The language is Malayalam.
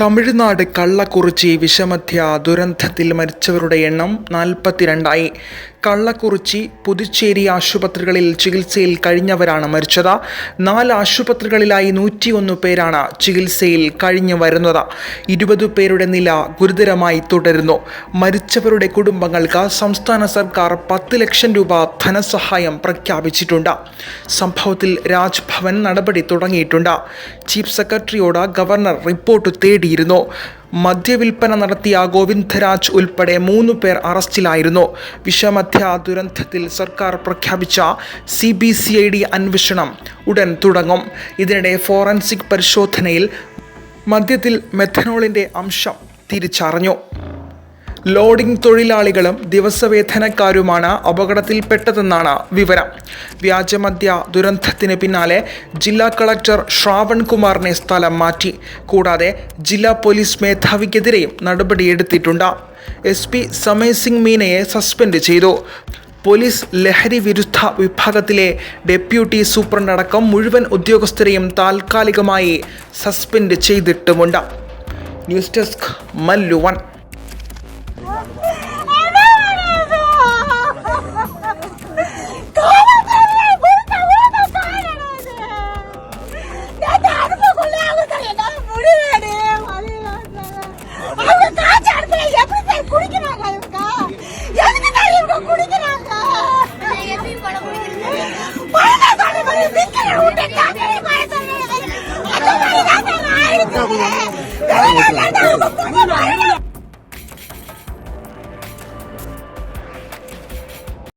തമിഴ്നാട് കള്ളക്കുറിച്ചി വിഷമധ്യ ദുരന്തത്തിൽ മരിച്ചവരുടെ എണ്ണം നാൽപ്പത്തിരണ്ടായി. കള്ളക്കുറിച്ചി പുതുച്ചേരി ആശുപത്രികളിൽ ചികിത്സയിൽ കഴിഞ്ഞവരാണ് മരിച്ചത്. നാല് ആശുപത്രികളിലായി നൂറ്റിയൊന്ന് പേരാണ് ചികിത്സയിൽ കഴിഞ്ഞു വരുന്നത്. ഇരുപത് പേരുടെ നില ഗുരുതരമായി തുടരുന്നു. മരിച്ചവരുടെ കുടുംബങ്ങൾക്ക് സംസ്ഥാന സർക്കാർ പത്ത് ലക്ഷം രൂപ ധനസഹായം പ്രഖ്യാപിച്ചിട്ടുണ്ട്. സംഭവത്തിൽ രാജ്ഭവൻ നടപടി തുടങ്ങിയിട്ടുണ്ട്. ചീഫ് സെക്രട്ടറിയോട് ഗവർണർ റിപ്പോർട്ട് തേടിയിരുന്നു. മദ്യവിൽപ്പന നടത്തിയ ഗോവിന്ദരാജ് ഉൾപ്പെടെ മൂന്ന് പേർ അറസ്റ്റിലായിരുന്നു. വിഷമധ്യ ദുരന്തത്തിൽ സർക്കാർ പ്രഖ്യാപിച്ച C B C I D അന്വേഷണം ഉടൻ തുടങ്ങും. ഇതിനിടെ ഫോറൻസിക് പരിശോധനയിൽ മദ്യത്തിൽ മെഥനോളിന്റെ അംശം തിരിച്ചറിഞ്ഞു. ലോഡിംഗ് തൊഴിലാളികളും ദിവസവേതനക്കാരുമാണ് അപകടത്തിൽപ്പെട്ടതെന്നാണ് വിവരം. വ്യാജമദ്യ ദുരന്തത്തിന് പിന്നാലെ ജില്ലാ കളക്ടർ ശ്രാവൺ കുമാറിനെ സ്ഥലം മാറ്റി. കൂടാതെ ജില്ലാ പോലീസ് മേധാവിക്കെതിരെയും നടപടിയെടുത്തിട്ടുണ്ട്. എസ് പി സമയ് സിംഗ് മീനയെ സസ്പെൻഡ് ചെയ്തു. പോലീസ് ലഹരി വിരുദ്ധ വിഭാഗത്തിലെ ഡെപ്യൂട്ടി സൂപ്രണ്ട് അടക്കം മുഴുവൻ ഉദ്യോഗസ്ഥരെയും താൽക്കാലികമായി സസ്പെൻഡ് ചെയ്തിട്ടുമുണ്ട്. ന്യൂസ് ഡെസ്ക് മല്ലു ಹೋಗ್ತಾ ಇದ್ದಾರೆ ಅಂತ ಹೇಳಿದ್ರು ಅದು ಮಾಡಿದಾಗ ನಾನು ಆಯ್ತು ಅಂತ ಹೇಳಿದ್ರು ಅದು ಮಾಡಿದಾಗ ನಾನು ಆಯ್ತು ಅಂತ ಹೇಳಿದ್ರು